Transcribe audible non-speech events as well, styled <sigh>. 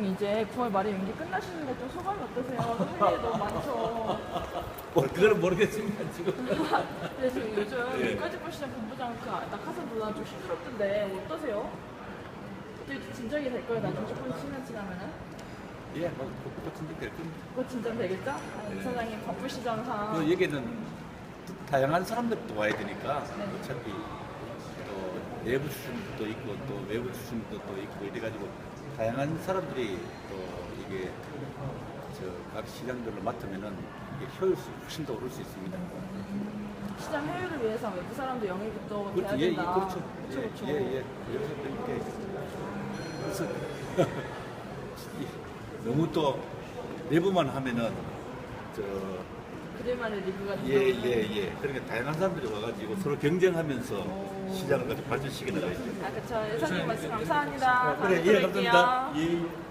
시장 이제 9월 말에 연기 끝나시는데 좀 소감이 어떠세요? 할 일이 너무 많죠. <laughs> 뭐 그거는 모르겠습니다 지금. 근데 <laughs> 지금 요즘 예. 까지골 시장 본부장 그 낙하산 논란 좀 시끄럽던데 어떠세요? 어떻게 진정이 될 거예요? 나중 조금 시간 지나면은? 예, 뭐 그것도 진짜 될 겁니다. 그거 진정 되겠죠? 아, 네. 이사장님 바쁘시잖아. 그 여기는 다양한 사람들도 와야 되니까 네. 어차피 또 내부 출신도 있고 또 외부 또 있고 이래가지고 다양한 사람들이 또 이게 저각 시장들로 맡으면은 이게 효율이 훨씬 더 오를 수 있습니다. 시장 효율을 위해서 외부 사람도 영입이 또 돼야 그렇죠, 예, 예, 된다. 그렇죠. 그렇죠, 그렇죠. 예, 예, 예. 그래서 이렇게 그래서 <laughs> 너무 또 내부만 하면은 저 그들만의 리그가 예, 예, 예. 그러니까 다양한 사람들이 와가지고 서로 경쟁하면서 시장을 같이 발전시켜 나가야죠. 아, 그쵸. 예사님 말씀 감사합니다. 그래, 다음에 예, 뵐게요. 감사합니다. 예.